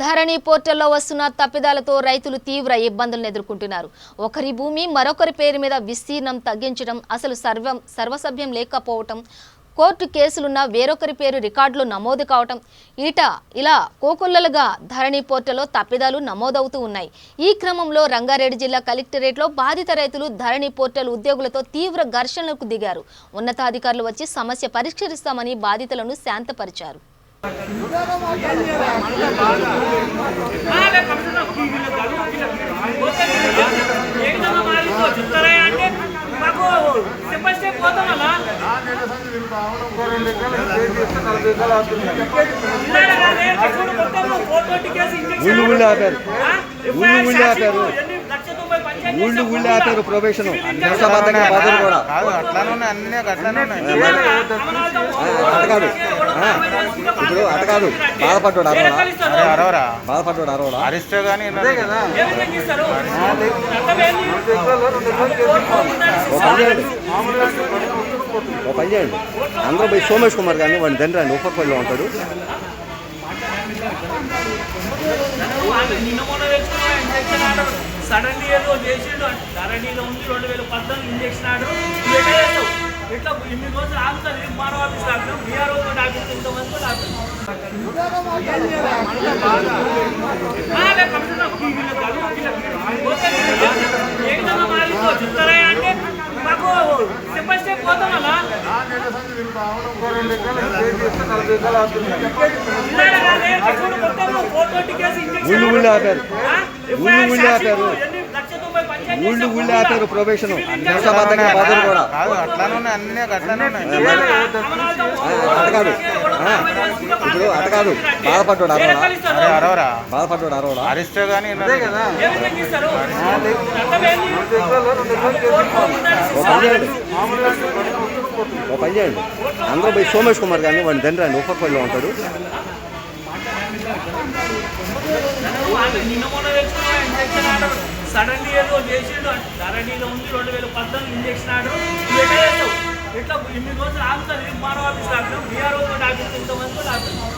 ధరణి పోర్టల్లో వస్తున్న తప్పిదాలతో రైతులు తీవ్ర ఇబ్బందులను ఎదుర్కొంటున్నారు. ఒకరి భూమి మరొకరి పేరు మీద విస్తీర్ణం తగ్గించడం అసలు సర్వం సర్వసభ్యం లేకపోవటం కోర్టు కేసులున్న వేరొకరి పేరు రికార్డులు నమోదు కావటం ఈట ఇలా కోకొల్లలుగా ధరణి పోర్టల్లో తప్పిదాలు నమోదవుతూ ఉన్నాయి. ఈ క్రమంలో రంగారెడ్డి జిల్లా కలెక్టరేట్లో బాధిత రైతులు ధరణి పోర్టల్ ఉద్యోగులతో తీవ్ర ఘర్షణలకు దిగారు. ఉన్నతాధికారులు వచ్చి సమస్య పరిష్కరిస్తామని బాధితులను శాంతపరిచారు. అంటే మాకు స్టెప్ బై స్టెప్ పోతాం అలా ఊళ్ళు ఊళ్ళు ఆపారు? ఊళ్ళు ఊళ్ళు ఆపారు ఊళ్ళు ఊళ్ళు ఆపారు ప్రొబేషన్ సివిల్ నిరసబద్ధంగా బాధలు కూడా. అట్లానే ఉన్నాయి అన్ని అట్లానే ఉన్నాయి. కాదు. ఇప్పుడు అటు కాదు బాధపడ్డాడు అరవడా అరవరా బాధపడ్డాడు అరవడా. ఏ ఇస్తారు? అర్థమేంది? ఓ పని చేయండి. అందరూ పోయి సోమేష్ కుమార్ గారిని వాడిని తండ్రి అండి ఉప్పపల్లిలో ఉంటాడు. సడన్లీ ఏదో చేసిండు ధరణిలో ఉంది రెండు వేల పద్నాలుగు ఇంజక్షన్ నువ్వు ఎట్లా ఇన్ని రోజులు ఆగుతుంది మానవ ఆఫీస్ డాక్టర్ బీఆర్ఓ డాక్టర్ ఇంతమంది డాక్టర్ ఆ, రేపు కమిషనర్ వీళ్ళకి కాదు, వీళ్ళకి. ఓకే, ఏ విధంగా మారిందో చెప్తారా అంటే మాకు స్టెప్ బై స్టెప్ పోతాం అలా ఊళ్ళు ఆపారు? ఊళ్ళు ఊళ్ళు ఆపారు ఊళ్ళు ఊళ్ళు ఆపారు నిరసబద్ధంగా బాధలు కూడా. ఇప్పుడు అటు కాదు. బాధపడ్డాడు అరవడా బాధపడ్డాడు అరవడా అరిస్తే కదా. ఓ పని చేయండి. ఓ పని చేయండి. అందరూ పోయి సోమేష్ కుమార్ గారిని వాడిని తండ్రి అండి ఉప్పపల్లిలో ఉంటాడు. నిన్న మొన్న తెచ్చుకున్న సడన్లీ ఏదో చేసిండు ధరణిలో ఉంది రెండు వేల పద్నాలుగు ఇంజక్షన్ ఆడు ఎట్లా ఇన్ని రోజులు ఆగుతారు మానవ ఆఫీస్ డాక్టర్ బీఆర్ఓ డాక్టర్ ఇంతమంది డాక్టర్